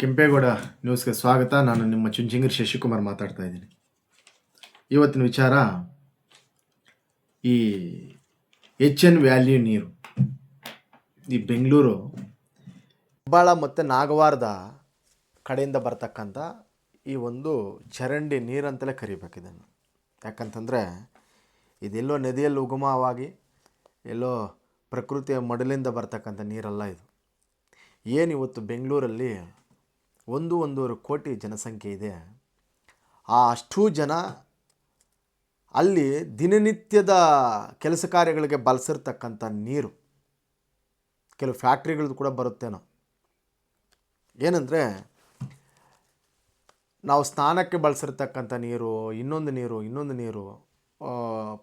ಕೆಂಪೇಗೌಡ ನ್ಯೂಸ್ಗೆ ಸ್ವಾಗತ. ನಾನು ನಿಮ್ಮ ಚುಂಚಂಗಿರಿ ಶಶಿಕುಮಾರ್ ಮಾತಾಡ್ತಾ ಇದ್ದೀನಿ. ಇವತ್ತಿನ ವಿಚಾರ, ಈ ಎಚ್ ಎನ್ ವ್ಯಾಲ್ಯೂ ನೀರು. ಈ ಬೆಂಗಳೂರು ಹೆಬ್ಬಾಳ ಮತ್ತು ನಾಗವಾರದ ಕಡೆಯಿಂದ ಬರ್ತಕ್ಕಂಥ ಈ ಒಂದು ಚರಂಡಿ ನೀರಂತಲೇ ಕರಿಬೇಕು ಇದನ್ನು ಯಾಕಂತಂದರೆ, ಇದೆಲ್ಲೋ ನದಿಯಲ್ಲಿ ಉಗಮವಾಗಿ, ಎಲ್ಲೋ ಪ್ರಕೃತಿಯ ಮಡಲಿಂದ ಬರ್ತಕ್ಕಂಥ ನೀರಲ್ಲ ಇದು. ಏನು ಇವತ್ತು ಬೆಂಗಳೂರಲ್ಲಿ ಒಂದು ಒಂದೂವರೆ ಕೋಟಿ ಜನಸಂಖ್ಯೆ ಇದೆ. ಆ ಅಷ್ಟೂ ಜನ ಅಲ್ಲಿ ದಿನನಿತ್ಯದ ಕೆಲಸ ಕಾರ್ಯಗಳಿಗೆ ಬಳಸಿರ್ತಕ್ಕಂಥ ನೀರು. ಕೆಲವು ಫ್ಯಾಕ್ಟ್ರಿಗಳದ್ದು ಕೂಡ ಬರುತ್ತೇನೋ ಏನಂದರೆ ನಾವು ಸ್ನಾನಕ್ಕೆ ಬಳಸಿರ್ತಕ್ಕಂಥ ನೀರು, ಇನ್ನೊಂದು ನೀರು ಇನ್ನೊಂದು ನೀರು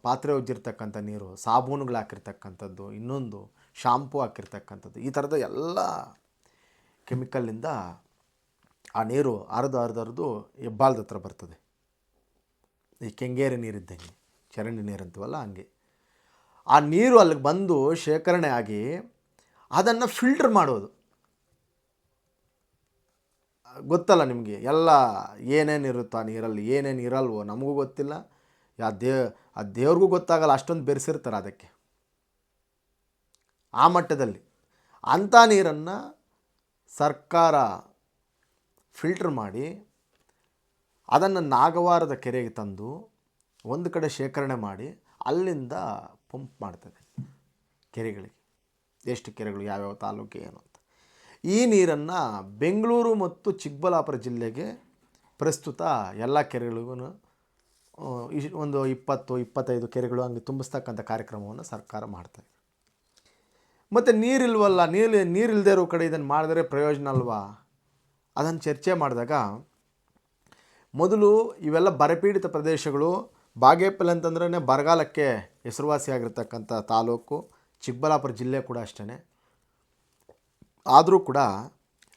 ಪಾತ್ರೆ ಉಜ್ಜಿರ್ತಕ್ಕಂಥ ನೀರು, ಸಾಬೂನುಗಳು ಹಾಕಿರ್ತಕ್ಕಂಥದ್ದು, ಇನ್ನೊಂದು, ಶಾಂಪೂ ಹಾಕಿರ್ತಕ್ಕಂಥದ್ದು, ಈ ಥರದ ಎಲ್ಲ ಕೆಮಿಕಲ್ಲಿಂದ ಆ ನೀರು ಅರ್ಧ ಅರ್ಧ ಅರ್ದು ಹೆಬ್ಬಾಲ್ದ ಹತ್ರ ಬರ್ತದೆ. ಈ ಕೆಂಗೇರಿ ನೀರಿದ್ದಂಗೆ, ಚರಂಡಿ ನೀರು ಅಂತೀವಲ್ಲ ಹಂಗೆ. ಆ ನೀರು ಅಲ್ಲಿಗೆ ಬಂದು ಶೇಖರಣೆ ಆಗಿ ಅದನ್ನು ಫಿಲ್ಟರ್ ಮಾಡೋದು. ಗೊತ್ತಲ್ಲ ನಿಮಗೆ, ಎಲ್ಲ ಏನೇನು ಇರುತ್ತೋ ಆ ನೀರಲ್ಲಿ, ಏನೇನು ಇರಲ್ವೋ ನಮಗೂ ಗೊತ್ತಿಲ್ಲ. ಆ ದೇ, ಆ ದೇವ್ರಿಗೂ ಗೊತ್ತಾಗಲ್ಲ, ಅಷ್ಟೊಂದು ಬೆರೆಸಿರ್ತಾರೆ ಅದಕ್ಕೆ. ಆ ಮಟ್ಟದಲ್ಲಿ ಅಂಥ ನೀರನ್ನು ಸರ್ಕಾರ ಫಿಲ್ಟರ್ ಮಾಡಿ ಅದನ್ನು ನಾಗವಾರದ ಕೆರೆಗೆ ತಂದು ಒಂದು ಕಡೆ ಶೇಖರಣೆ ಮಾಡಿ ಅಲ್ಲಿಂದ ಪಂಪ್ ಮಾಡ್ತದೆ ಕೆರೆಗಳಿಗೆ. ಎಷ್ಟು ಕೆರೆಗಳು, ಯಾವ್ಯಾವ ತಾಲೂಕು ಏನು ಅಂತ. ಈ ನೀರನ್ನು ಬೆಂಗಳೂರು ಮತ್ತು ಚಿಕ್ಕಬಳ್ಳಾಪುರ ಜಿಲ್ಲೆಗೆ ಪ್ರಸ್ತುತ ಎಲ್ಲ ಕೆರೆಗಳಿಗೂ ಒಂದು ಇಪ್ಪತ್ತು, ಇಪ್ಪತ್ತೈದು ಕೆರೆಗಳು ಹಂಗೆ ತುಂಬಿಸ್ತಕ್ಕಂಥ ಕಾರ್ಯಕ್ರಮವನ್ನು ಸರ್ಕಾರ ಮಾಡ್ತಾಯಿದೆ ಮತ್ತು ನೀರಿಲ್ವಲ್ಲ, ನೀರು ನೀರಿಲ್ಲದೆ ಇರೋ ಕಡೆ ಇದನ್ನು ಮಾಡಿದರೆ ಪ್ರಯೋಜನ ಅಲ್ವಾ? ಅದನ್ನು ಚರ್ಚೆ ಮಾಡಿದಾಗ ಮೊದಲು ಇವೆಲ್ಲ ಬರಪೀಡಿತ ಪ್ರದೇಶಗಳು ಬಾಗೇಪಲ್ ಅಂತಂದ್ರೆ ಬರಗಾಲಕ್ಕೆ ಹೆಸರುವಾಸಿಯಾಗಿರ್ತಕ್ಕಂಥ ತಾಲೂಕು, ಚಿಕ್ಕಬಳ್ಳಾಪುರ ಜಿಲ್ಲೆ ಕೂಡ ಅಷ್ಟೇ ಆದರೂ ಕೂಡ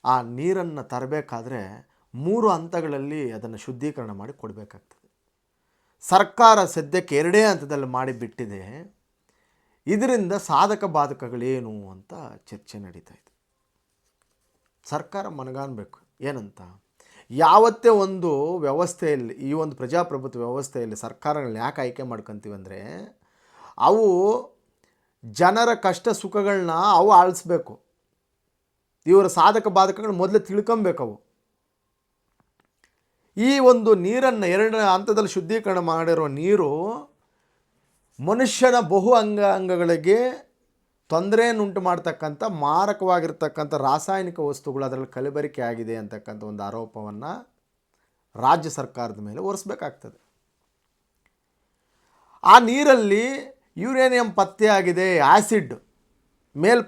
ಆ ನೀರನ್ನು ತರಬೇಕಾದ್ರೆ ಮೂರು ಹಂತಗಳಲ್ಲಿ ಅದನ್ನು ಶುದ್ಧೀಕರಣ ಮಾಡಿ ಕೊಡಬೇಕಾಗ್ತದೆ. ಸರ್ಕಾರ ಸದ್ಯಕ್ಕೆ ಎರಡೇ ಹಂತದಲ್ಲಿ ಮಾಡಿಬಿಟ್ಟಿದೆ. ಇದರಿಂದ ಸಾಧಕ ಬಾಧಕಗಳೇನು ಅಂತ ಚರ್ಚೆ ನಡೀತಾ ಇದೆ. ಸರ್ಕಾರ ಮನಗಾಣಬೇಕು ಏನಂತ? ಯಾವತ್ತೇ ಒಂದು ವ್ಯವಸ್ಥೆಯಲ್ಲಿ, ಈ ಒಂದು ಪ್ರಜಾಪ್ರಭುತ್ವ ವ್ಯವಸ್ಥೆಯಲ್ಲಿ ಸರ್ಕಾರಗಳನ್ನ ಯಾಕೆ ಆಯ್ಕೆ ಮಾಡ್ಕೊತೀವಿ ಅಂದರೆ, ಅವು ಜನರ ಕಷ್ಟ ಸುಖಗಳನ್ನ ಅವು ಆಳಿಸ್ಬೇಕು. ಇವರ ಸಾಧಕ ಬಾಧಕಗಳನ್ನ ಮೊದಲೇ ತಿಳ್ಕೊಬೇಕು ಅವು ಈ ಒಂದು ನೀರನ್ನು ಎರಡನೇ ಹಂತದಲ್ಲಿ ಶುದ್ಧೀಕರಣ ಮಾಡಿರೋ ನೀರು ಮನುಷ್ಯನ ಬಹು ಅಂಗ ಅಂಗಗಳಿಗೆ ತೊಂದರೆಯನ್ನುಂಟು ಮಾಡ್ತಕ್ಕಂಥ, ಮಾರಕವಾಗಿರ್ತಕ್ಕಂಥ ರಾಸಾಯನಿಕ ವಸ್ತುಗಳು ಅದರಲ್ಲಿ ಕಲಬೆರಿಕೆ ಆಗಿದೆ ಅಂತಕ್ಕಂಥ ಒಂದು ಆರೋಪವನ್ನು ರಾಜ್ಯ ಸರ್ಕಾರದ ಮೇಲೆ ಒರೆಸ್ಬೇಕಾಗ್ತದೆ. ಆ ನೀರಲ್ಲಿ ಯುರೇನಿಯಂ ಪತ್ತೆಯಾಗಿದೆ ಆ್ಯಸಿಡ್ ಮೇಲ್ಪ